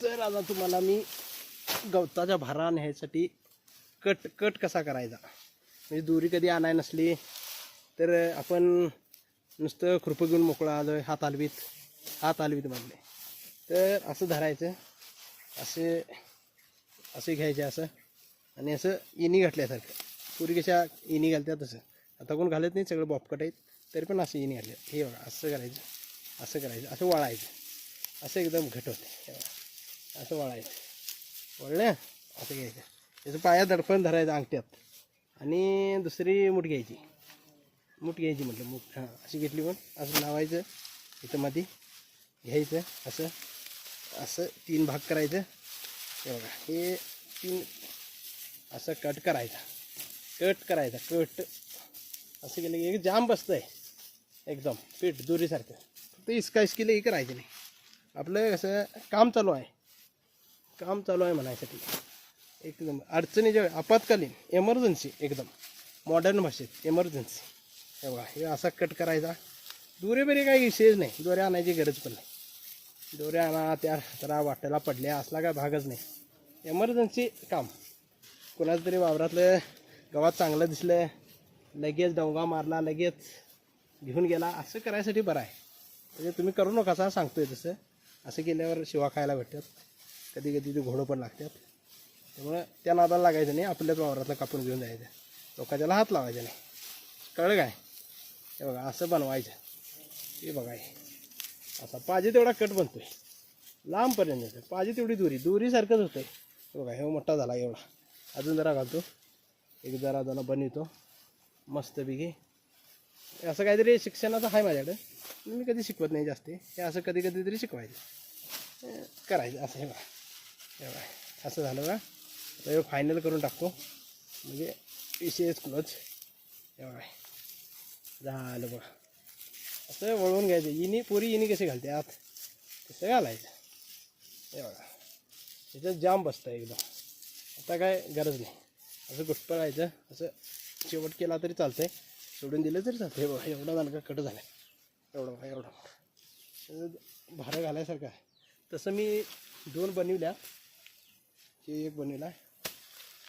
तर आता तुम्हाला मी गवताच्या भारा न्यायसाठी कट कट कसा करायचा? म्हणजे दोरी कधी आणाय नसली तर आपण नुसतं खुरपं घेऊन मोकळा आलो हात हलवीत हात हलवीत म्हणले तर असं धरायचं असे असे घ्यायचे असं आणि असं इनी घातल्यासारखं. पुरी कशा इनी घालतात तसं. आता कोण घालत नाही सगळं बॉपकट आहेत तरी पण असं इनी घातले हे बघा असं करायचं असं करायचं असं वाळायचं. असं एकदम घट होते. हे बघा. असं वळायचं. वळलं असं घ्यायचं. त्याचं पाया दडपण धरायचं अंगठ्यात. आणि दुसरी मूठ घ्यायची. मूठ घ्यायची म्हटलं मूठ. हां अशी घेतली पण असं लावायचं इथं मध्ये घ्यायचं असं असं तीन भाग करायचं. हे बघा हे तीन असं कट करायचा. कट करायचा कट. असं केलं की एक जाम बसतं आहे एकदम पीठ दोरीसारखं. फक्त इसका इसकीला हे करायचं नाही. आपलं कसं काम चालू आहे. काम चालू आहे म्हणायसाठी. एकदम अडचणीच्या वेळ आपत्कालीन एमर्जन्सी एकदम. मॉडर्न भाषेत एमर्जन्सी हे बघा हे असा कट करायचा. दोरे काही विषयच नाही. दोऱ्या आणायची गरज पण नाही. दोऱ्या आणा त्या जरा वाट्याला पडल्या असला काय भागच नाही. एमर्जन्सी काम. कोणाचं तरी वावरातलं गवात चांगलं दिसलं लगेच डोंगा मारला लगेच घेऊन गेला असं करायसाठी बरं आहे. म्हणजे तुम्ही करू नका असं सांगतोय तसं. असं केल्यावर शिवा खायला भेटतात कधी कधी ते घोडं पण लागतात. त्यामुळं त्या नादाला लागायचं नाही. आपल्याच वावरातला कापून घेऊन जायचं. लोकांच्याला हात लावायचा नाही. कळलं काय? हे बघा असं बनवायचं. हे बघा हे. असा पाहिजे तेवढा कट बनतोय. लांबपर्यंत येतं पाहिजे तेवढी दुरी. दुरीसारखंच होतं आहे बघा हे मोठा झाला एवढा. अजून जरा घालतो. एक जरा जरा बनवतो. मस्तपैकी. असं काहीतरी शिक्षणाचं आहे माझ्याकडं. मी कधी शिकवत नाही जास्त. हे असं कधी कधी तरी शिकवायचं. करायचं असं हे बघा. हे असं झालं का आता हे फायनल करून टाकतो म्हणजे विशेष क्लोज हे झालं बघा. असं वळवून घ्यायचं. इनी पुरी इनी कशी घालते आत? तसं घालायचं. हे बघा. त्याच्यात जाम बसतं एकदम. आता काय गरज नाही. असं गुटपळायचं असं शेवट केला तरी चालतंय. सोडून दिलं तरी चालतं हे बघा एवढा दणका कट झालं एवढं बघा एवढं त्याचं भाडं घालायसारखं आहे. तसं मी दोन बनवल्या. हे एक बनविला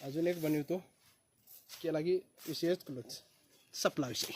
अजून एक बनवतो. केला की विषयच क्लोज सपला विषय.